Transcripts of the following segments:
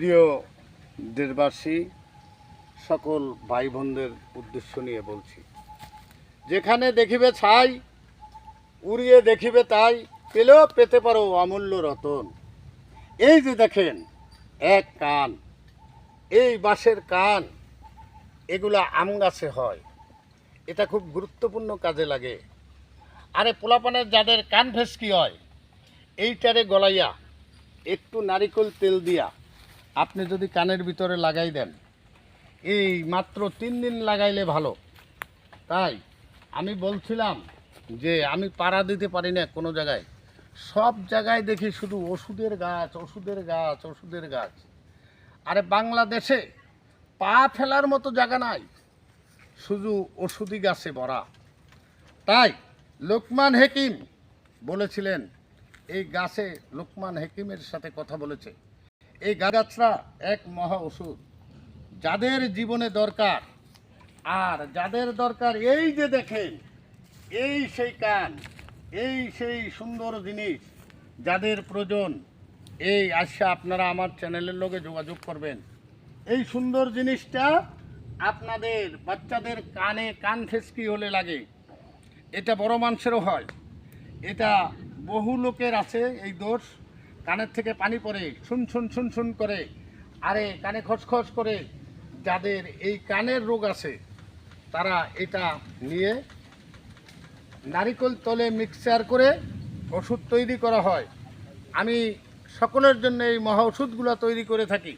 প্রিয় দেশবাসী, সকল ভাই বোনদের উদ্দেশ্য নিয়ে বলছি। যেখানে দেখিবে ছাই, উড়িয়ে দেখিবে তাই, পেলেও পেতে পারো অমূল্য রতন। এই যে দেখেন, এক কান, এই বাঁশের কান, এগুলা আম গাছে হয়। এটা খুব গুরুত্বপূর্ণ কাজে লাগে। আরে পোলাপানের যাদের কান ফেসকি হয়, এইটারে গলাইয়া, একটু নারিকেল তেল দিয়া আপনি যদি কানের ভিতরে লাগাই দেন, এই মাত্র তিন দিন লাগাইলে ভালো। তাই আমি বলছিলাম যে আমি পাড়া দিতে পারি না কোনো জায়গায়। সব জায়গায় দেখি শুধু ওষুধের গাছ ওষুধের গাছ ওষুধের গাছ। আরে বাংলাদেশে পা ফেলার মতো জায়গা নাই, শুধু ওষুধি গাছে ভরা। তাই লোকমান হেকিম বলেছিলেন, এই গাছে লোকমান হেকিমের সাথে কথা বলেছে। এই গাছরা এক মহা ওষুধ। যাদের জীবনে দরকার, আর যাদের দরকার এই যে দেখেন, এই সেই কান, এই সেই সুন্দর জিনিস যাদের প্রয়োজন, এই আশা আপনারা আমার চ্যানেলের লোকে যোগাযোগ করবেন। এই সুন্দর জিনিসটা আপনাদের বাচ্চাদের কানে কান ফেসকি হলে লাগে। এটা বড় মানুষেরও হয়। এটা বহু লোকের আছে এই দোষ। কানের থেকে পানি পড়ে শুন শুন শুন শুন করে, আরে কানে খসখস করে যাদের এই কানের রোগ আছে, তারা এটা নিয়ে নারিকেল তলে মিক্সচার করে ওষুধ তৈরি করা হয়। আমি সকলের জন্য এই মহা ওষুধগুলো তৈরি করে থাকি।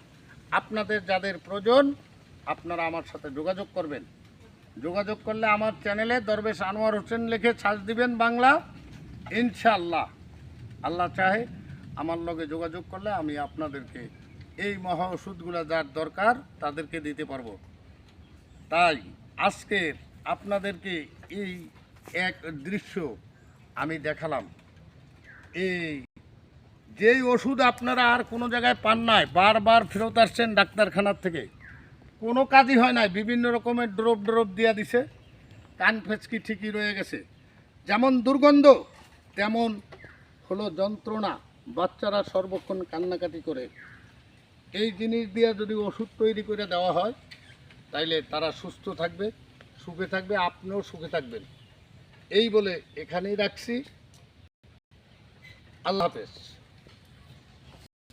আপনাদের যাদের প্রয়োজন, আপনারা আমার সাথে যোগাযোগ করবেন। যোগাযোগ করলে আমার চ্যানেলে দরবেশ আনোয়ার হোসেন লিখে সার্চ দিবেন বাংলা, ইনশাআল্লাহ। আল্লাহ চাহে আমার লগে যোগাযোগ করলে আমি আপনাদেরকে এই মহা ওষুধগুলো যার দরকার তাদেরকে দিতে পারব। তাই আজকের আপনাদেরকে এই এক দৃশ্য আমি দেখালাম। এই যেই ওষুধ আপনারা আর কোনো জায়গায় পান নাই, বারবার ফেরত আসছেন ডাক্তারখানার থেকে। কোনো কাজই হয় নাই, বিভিন্ন রকমের ড্রপ ড্রপ দিয়া দিছে, কান ফেচকি ঠিকই রয়ে গেছে। যেমন দুর্গন্ধ, তেমন হলো যন্ত্রণা। বাচ্চারা সর্বক্ষণ কান্নাকাটি করে। এই জিনিস দিয়ে যদি ওষুধ তৈরি করে দেওয়া হয়, তাইলে তারা সুস্থ থাকবে, সুখে থাকবে, আপনিও সুখে থাকবেন। এই বলে এখানেই রাখছি। আল্লাহ হাফেজ।